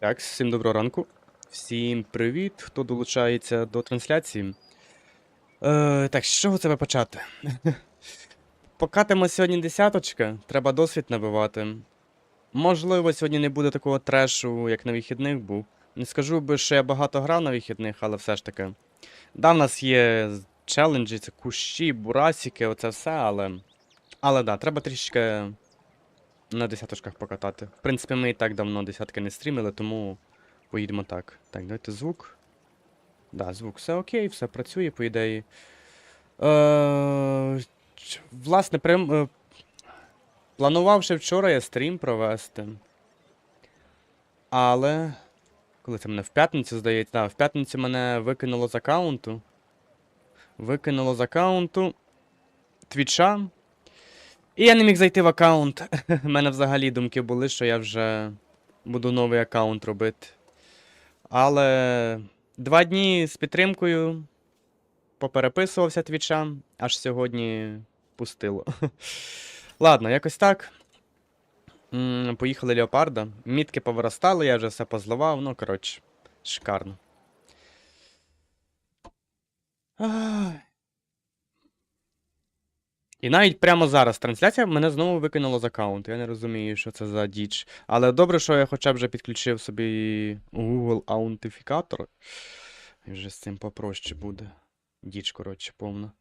Так, всім доброго ранку. Всім привіт, хто долучається до трансляції. Е, так, з чого тебе почати? Покатимо сьогодні десяточка, треба досвід набивати. Можливо, сьогодні не буде такого трешу, як на вихідних був. Не скажу би, що я багато грав на вихідних, але все ж таки. Да, в нас є челенджі, це кущі, бурасики, оце все, але. Але да, треба трішечки на десяточках покатати. В принципі, ми і так давно десятки не стрімили, тому поїдемо так. Так, давайте звук. Да, звук, все окей, все працює, по ідеї. Е, власне, прям, е, планував ще вчора я стрім провести. Але. Коли це мене в п'ятницю, здається, да, в п'ятницю мене викинуло з аккаунту. Викинуло з аккаунту Твіча. І я не міг зайти в аккаунт. У мене взагалі думки були, що я вже буду новий аккаунт робити. Але два дні з підтримкою попереписувався твіча, аж сьогодні пустило. Ладно, якось так. Поїхали Леопарда. Мітки повиростали, я вже все позливав, ну, коротше, шикарно. І навіть прямо зараз трансляція мене знову викинуло з аккаунту. Я не розумію, що це за діч. Але добре, що я хоча б вже підключив собі Google аутентифікатор. І вже з цим попроще буде. Діч, коротше, повна.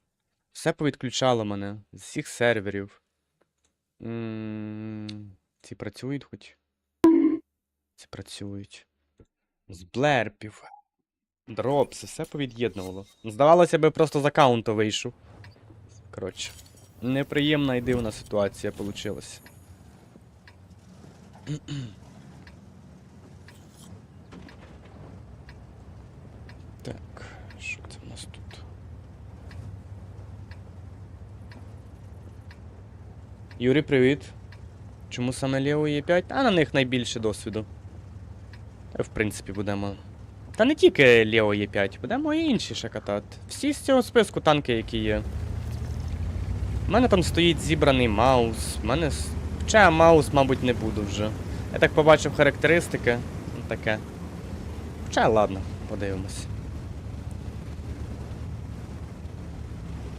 Все повідключало мене з всіх серверів. М, Ці працюють хоч? Ці працюють. З блерпів. Дропс, все повід'єднувало. Здавалося би, просто з аккаунту вийшов. Коротше. Неприємна і дивна ситуація получилась. Так, що це в нас тут? Юрій, привіт. Чому саме Лео є 5? А на них найбільше досвіду. Та, в принципі, будемо. Та не тільки Лео є 5, будемо і інші ще катати. Всі з цього списку танки, які є. У мене там стоїть зібраний маус. У мене. Хоча маус, мабуть, не буду вже. Я так побачив характеристики. Ну, таке. Хоча ладно, подивимось.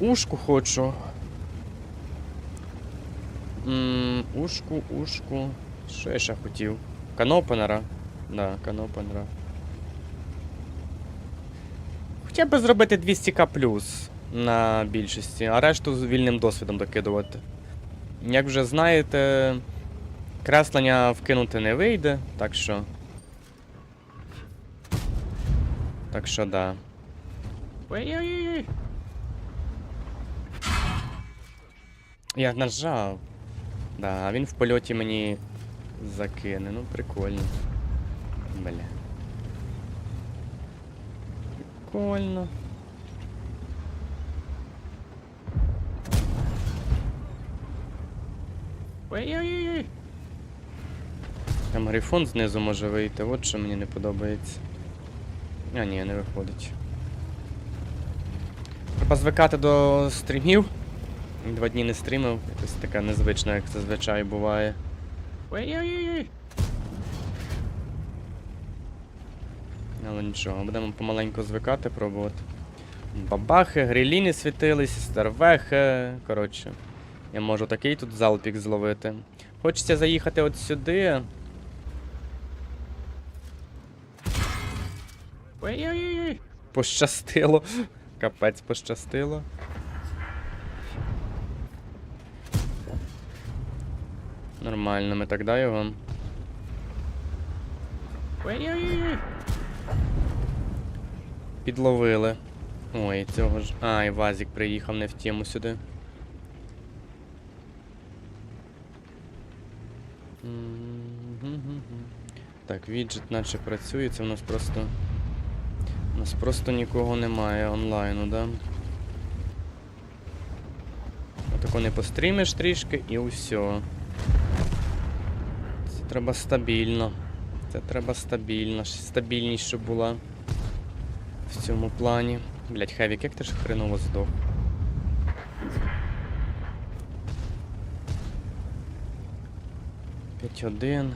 Ушку хочу. М, ушку, ушку. Що я ще хотів? Канопенера. Да, канопенера. Хоча б зробити 200к на більшості, а решту з вільним досвідом докидувати. Як вже знаєте, креслення вкинути не вийде, так що. Так що да. Ой-ой-ой. Я нажав. Да, він в польоті мені закине. Ну, прикольно. Бля. Прикольно. Ой-ой-ой. Там грифон знизу може вийти, от що мені не подобається. А, ні, не виходить. Треба звикати до стрімів. Два дні не стрімив, якось така незвична, як зазвичай буває. Ой-ой-ой. Але нічого, будемо помаленьку звикати, пробувати. Бабахи, гриліни світились, стервехи. Коротше. Я можу такий тут залпік зловити. Хочеться заїхати от сюди. Ой-ой-ой. Пощастило. Капець пощастило. Нормально, ми так да його. Ой-ой-ой. Підловили. Ой, цього ж. А, і Вазік приїхав не в тему сюди. Так, віджит наче працює, це в нас просто. У нас просто нікого немає онлайну, да? Отако не пострімиш трішки і усьо. Це треба стабільно. Це треба стабільно. Стабільність, щоб була в цьому плані. Блять, Хевік, як ти ж хреново здох. П'ять один.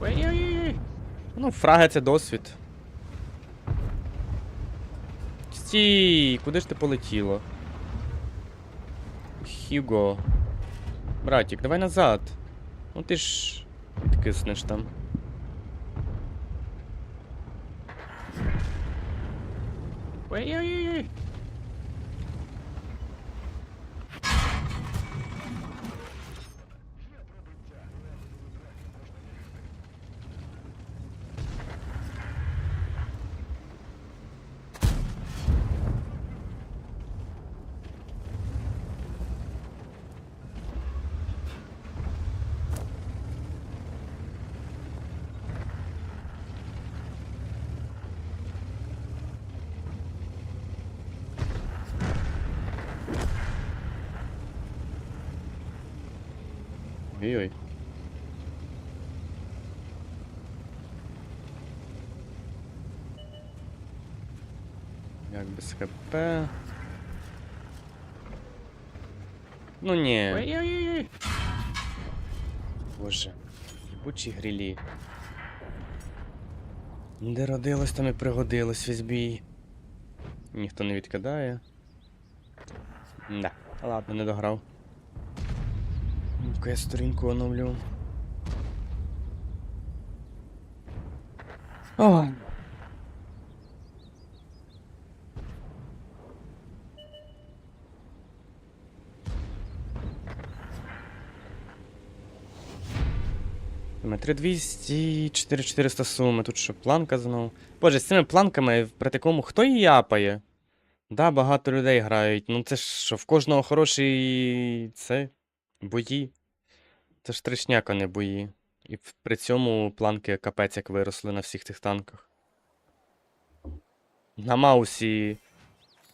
Ой-ой-ой. Ну, фраги це досвід. Стій, куди ж ти полетіло? Хіго. Братік, давай назад. Ну ти ж відкиснеш там. Ой-ой-ой. Ой-ой. Як без ХП. Ну ні. Ой-ой-ой. Боже. Єбучі грілі. Де родилось, там і пригодилось весь бій. Ніхто не відкидає. Да. Ладно, не дограв. Ну-ка я сторінку оновлю. О. Ми 3200, 4400 суми, тут що, планка знову. Боже, з цими планками при такому хто її япає? Да, багато людей грають. Ну це ж що, в кожного хороший це бої. Це ж тришняка, не бої. І при цьому планки капець як виросли на всіх цих танках. На Маусі.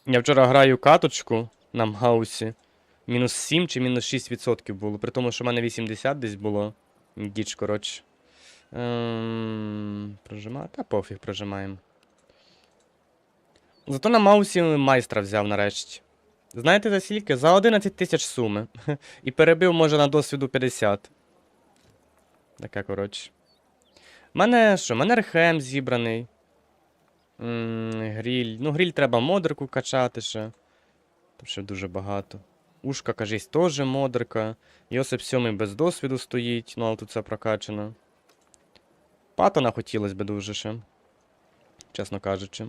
Я вчора граю каточку на Маусі. Мінус 7 чи мінус 6% було. При тому, що в мене 80 десь було. Діч, коротше. Ем, прожимаю. Та пофіг прожимаємо. Зато на Маусі майстра взяв нарешті. Знаєте за скільки? За 11 тисяч суми. І перебив, може, на досвіду 50. Таке, коротше. Мене що? Мене рехем зібраний. М, гріль. Ну, гріль треба модерку качати ще. Там ще дуже багато. Ушка, кажись, теж модерка. Йосип 7 без досвіду стоїть, ну але тут все прокачано. Патона хотілося б дуже ще. Чесно кажучи.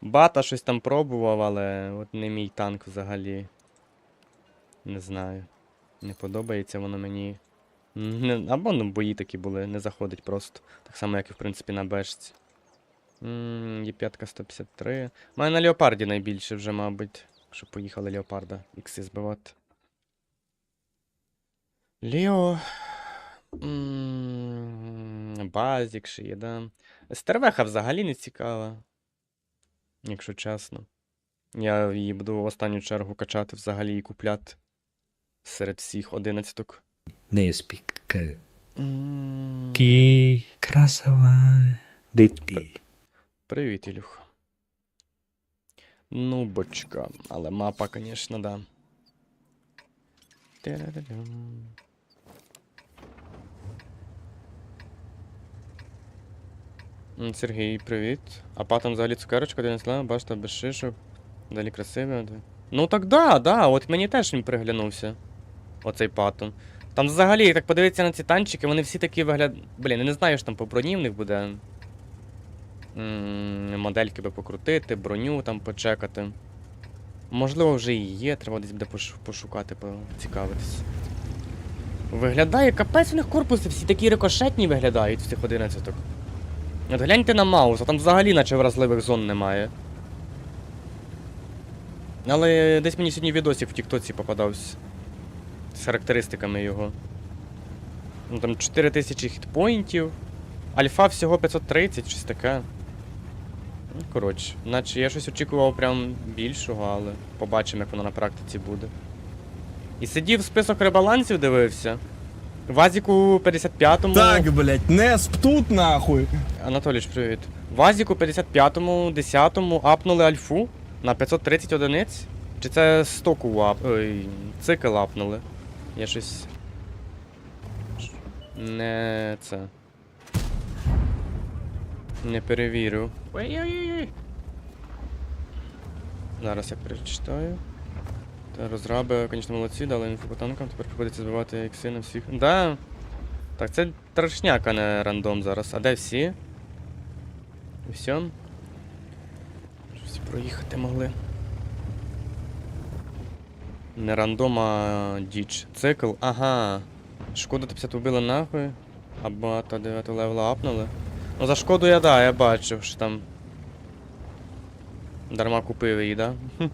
Бата щось там пробував, але от не мій танк взагалі. Не знаю. Не подобається воно мені. Не, або ну, бої такі були, не заходить просто. Так само, як і в принципі на бешці. Є 5 153. У мене на Леопарді найбільше вже, мабуть. Що поїхали Леопарда ікси збивати. Лео. М, Базік ще є, да. Стервеха взагалі не цікава. Якщо чесно. Я її буду в останню чергу качати взагалі і купляти. Серед всіх одинадцяток. Не спіка. М, Кі красава. Дитки. Привіт, Ілюх. Ну, бочка. Але мапа, конечно, да. Тя-ля-ля-лям. М, Сергій, привіт. А патом взагалі цукерочка, де башта без шишок. Далі красивий. да. Ну так да, да, от мені теж він приглянувся. Оцей патон. Там взагалі, так подивитися на ці танчики, вони всі такі виглядають. Блін, я не знаю, що там по броні в них буде. Модельки би покрутити, броню там почекати. Можливо, вже і є, треба десь буде пош- пошукати, поцікавитись. Виглядає капець у них корпуси, всі такі рикошетні виглядають в цих 11. От гляньте на Маус, а там взагалі наче вразливих зон немає. Але десь мені сьогодні відосик в Тіктоці попадався. З характеристиками його. Ну там 4000 хітпоінтів. Альфа всього 530, щось таке. Ну, коротше, наче я щось очікував прям більшого, але побачимо, як воно на практиці буде. І сидів список ребалансів, дивився. Вазіку 55-му. Так, блять, Несп тут нахуй. Анатолійович, привіт. Вазіку 55-му, 10-му апнули альфу на 530 одиниць. Чи це стоку ап... Ой, цикл апнули? Я щось. Не це. Не перевірив. Ой-ой-ой. Зараз я перечитаю. Та розраби, звісно, молодці, дали інфу по танкам, тепер приходиться збивати ікси на всіх. Да. Так, це трошняк, а не рандом зараз. А де всі? І все? Щось проїхати могли. Не рандом, а діч. Цикл. Ага. Шкода 50 вбили нахуй. А бата 9 левела апнули. Ну за шкоду я да, я бачив, що там. Дарма купив її, да?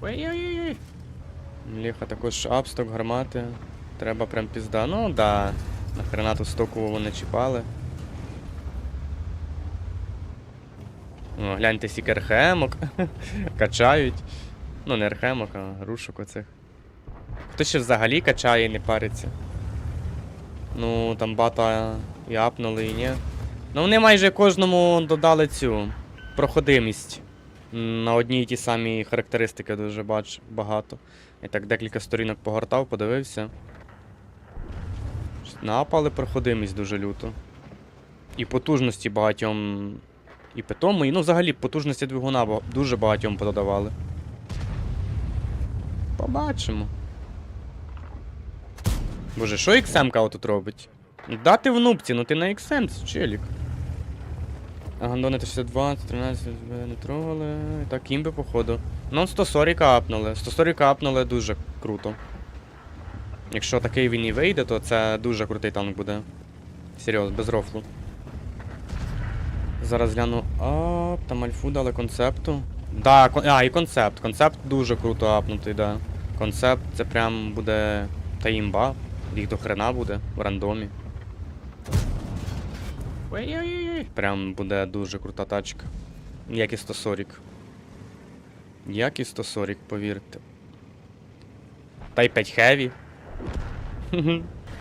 Ой-ой-ой. Ліха також апсток, гармати. Треба прям пізда. Ну да. Нахрена ту стокову вони чіпали. О, гляньте сік РХМок. Качають. Ну, не РХМок, а грушок оцих. Хто ще взагалі качає і не париться? Ну, там бата і апнули, і ні. Ну, вони майже кожному додали цю проходимість. На одній і ті самі характеристики дуже бач багато. Я так декілька сторінок погортав, подивився. Напали проходимість дуже люто. І потужності багатьом. І питому, і ну взагалі потужності двигуна дуже багатьом пододавали. Побачимо. Боже, що XM тут робить? Да ти в нубці, ну ти на XM, челік. А гандони 62, 13 не трогали. Так, імби, походу. Ну, 140 апнули. 140 апнули дуже круто. Якщо такий він і вийде, то це дуже крутий танк буде. Серйозно, без рофлу. Зараз гляну. А, там альфу дали концепту. Да, кон... а, і концепт. Концепт дуже круто апнутий, да. Концепт це прям буде. Та імба. Їх до хрена буде в рандомі. Ой-ой-ой. Прям буде дуже крута тачка. Як і 140. Як і 140, повірте. Та й 5 хеві.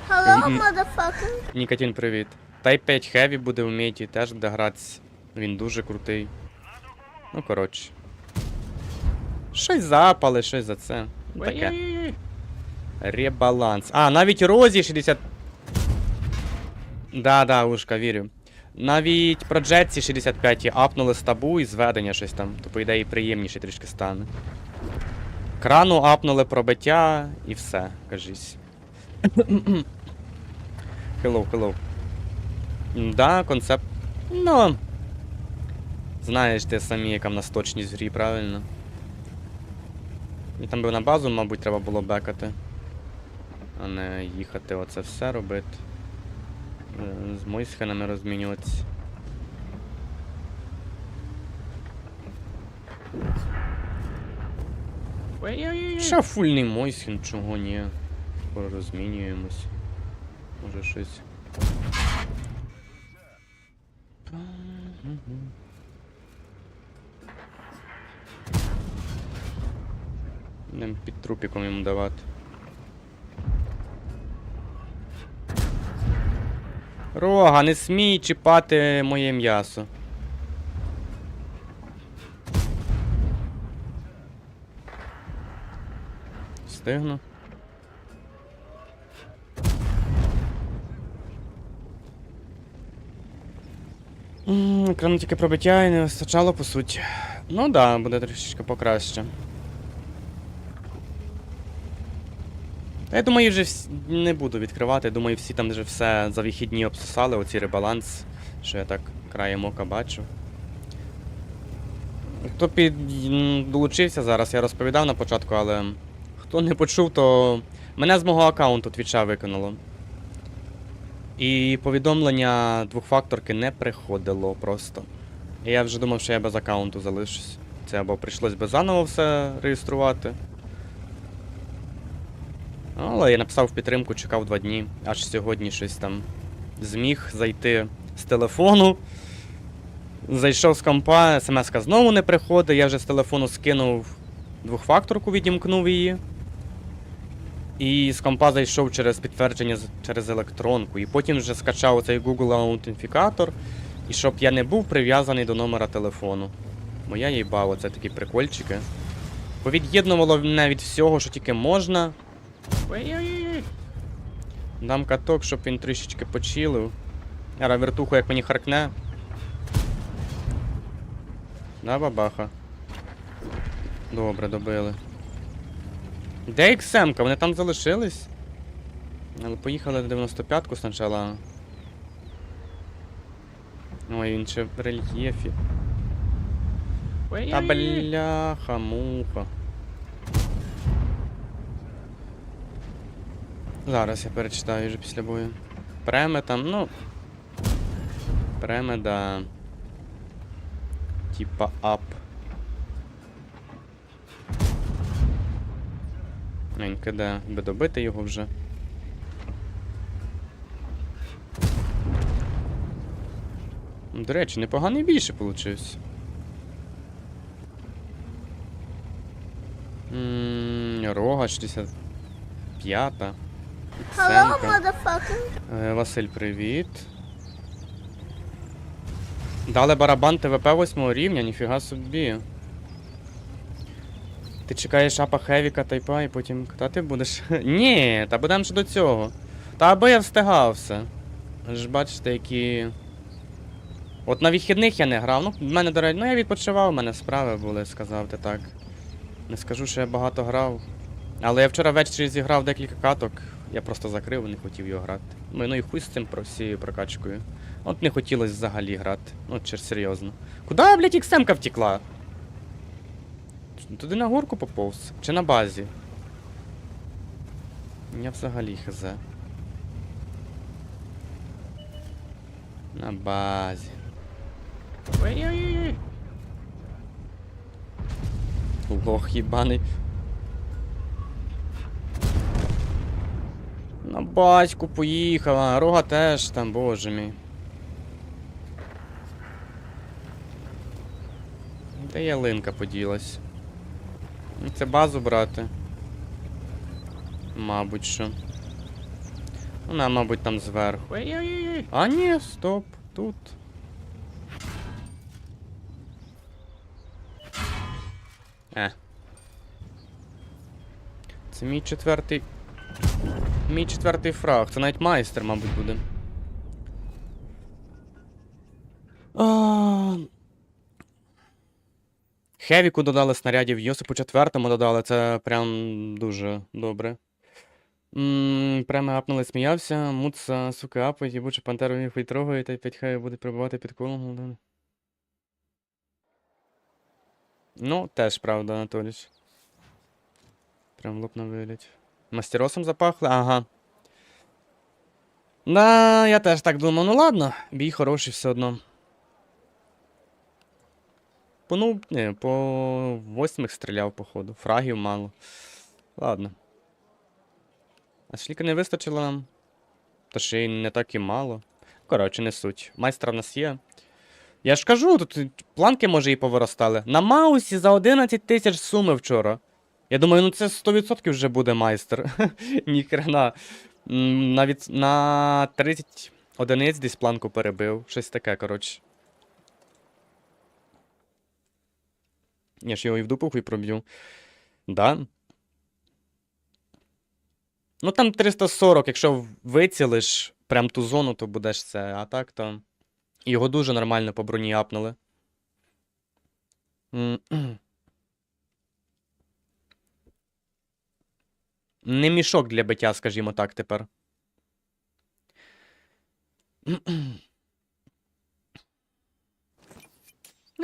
Hello, motherfucker. Нікотін, привіт. Type 5 Heavy буде в міті, теж буде гратися. Він дуже крутий. Ну, коротше. Щось запали, щось за це. Ну, Таке. Ребаланс. А, навіть Розі 60. Да, да, ушка, вірю. Навіть про Джетсі 65 апнули стабу і зведення щось там. То, по ідеї, приємніше трішки стане. Крану апнули пробиття і все, кажись. Hello, hello. Да, концепт. Ну. Знаєш ти самі, яка в нас точність в грі, правильно? І там би на базу, мабуть, треба було бекати. А не їхати оце все робити. З мойсхенами розмінюватися. Ще фульний мойсхен, чого ні. Скоро розмінюємось. Може щось. Будемо під трупіком йому давати. Рога, не смій чіпати моє м'ясо. Встигну. Екрану тільки пробиття і не вистачало, по суті. Ну да, буде трішечки покраще. Я думаю, вже вс... не буду відкривати. Думаю, всі там вже все за вихідні обсосали, оці ребаланс, що я так краєм ока бачу. Хто під... долучився зараз, я розповідав на початку, але хто не почув, то мене з мого аккаунту твіча викинуло. І повідомлення двохфакторки не приходило просто. Я вже думав, що я без аккаунту залишусь. Це або прийшлось би заново все реєструвати. Але я написав в підтримку, чекав два дні. Аж сьогодні щось там зміг зайти з телефону. Зайшов з компа, смс знову не приходить. Я вже з телефону скинув двохфакторку, відімкнув її. І з компа зайшов через підтвердження через електронку. І потім вже скачав цей Google аутентифікатор. І щоб я не був прив'язаний до номера телефону. Моя їбало, це такі прикольчики. Повід'єднувало мене від всього, що тільки можна. Ой-ой-ой. Дам каток, щоб він трішечки почилив. Ара вертуху, як мені харкне. Да, бабаха. Добре, добили. Де XM-ка? Вони там залишились? Але поїхали на 95-ку спочатку. Ой, він ще в рельєфі. Та бляха, муха. Зараз я перечитаю вже після бою. Преме там, ну. Преме, да. Типа ап. Він киде, би добити його вже. До речі, непоганий більше получився. Рога 65-та. Hello, Іксенка. Е, Василь, привіт. Дали барабан ТВП 8 рівня, ніфіга собі. Ти чекаєш апа Хевіка тайпа і потім катати будеш? Ні, та будемо ж до цього. Та аби я встигав все. Ж бачите, які. От на вихідних я не грав. Ну, в мене, до речі, ну я відпочивав, у мене справи були, сказав ти так. Не скажу, що я багато грав. Але я вчора ввечері зіграв декілька каток. Я просто закрив, не хотів його грати. Ну, ну і хуй з цим всією прокачкою. От не хотілося взагалі грати. Ну, чи серйозно. Куда, блядь, іксемка втекла? Туди на горку поповз? Чи на базі? Я взагалі хз. На базі. Ой-ой-ой. Лох їбаний. На батьку поїхала, рога теж там, боже мій. Де ялинка поділась? Ну, Це базу брати. Мабуть що. Вона, мабуть, там зверху. Ой-ой-ой. А ні, стоп, тут. Е. Це мій четвертий. Мій четвертий фраг. Це навіть майстер, мабуть, буде. А... Хевіку додали снарядів, Йосипу четвертому додали, це прям дуже добре. Прямо апнули, сміявся, муца, сука, апить, їбуче пантеру їх витрогає, та й 5 хай буде прибувати під колом. ну. Теж правда, Анатоліч. Прям лоб на. Мастеросом запахли? Ага. Да, я теж так думав. Ну ладно, бій хороший все одно. По ну, не, по восьмих стріляв, походу. Фрагів мало. Ладно. А шліка не вистачило нам. Та ще й не так і мало. Коротше, не суть. Майстра в нас є. Я ж кажу, тут планки може і повиростали. На Маусі за 11 тисяч суми вчора. Я думаю, ну це 100% вже буде майстер. Ніхрена. Навіть на 30 одиниць десь планку перебив. Щось таке, коротше. Я ж його і в дупу хуй проб'ю. Да. Ну там 340, якщо вицілиш прям ту зону, то будеш це. А так то. Його дуже нормально по броні апнули. Не мішок для биття, скажімо так, тепер.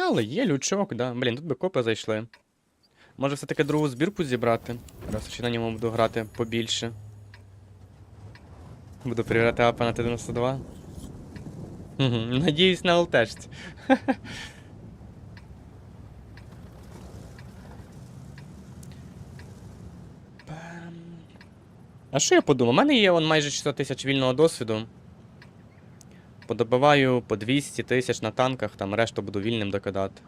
Але є лючок, да. Блін, тут би копи зайшли. Може все-таки другу збірку зібрати. Раз ще на ньому буду грати побільше. Буду перевіряти апа на Т-92. Мгм, Надіюсь на ЛТшці. А що я подумав? У мене є вон майже 600 тисяч вільного досвіду. Подобиваю по 200 тисяч на танках, там решту буду вільним докидати.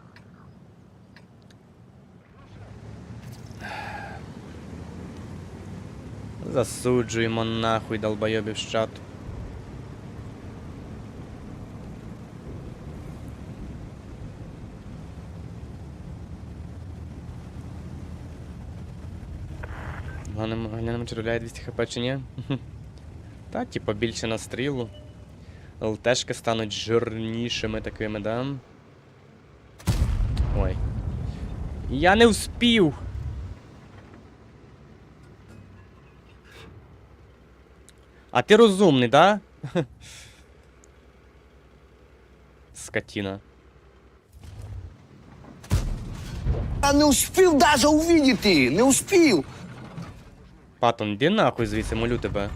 Засуджуємо нахуй долбойобів з чату. Глянемо, глянемо, чи руляє 200 хп чи ні. Та, типа, більше на стрілу. ЛТшки стануть жирнішими такими, да? Ой. Я не вспів! А ти розумний, да? Скотина. Я не успів даже увидіти, не успів. Патон, іди нахуй звідси, молю тебе.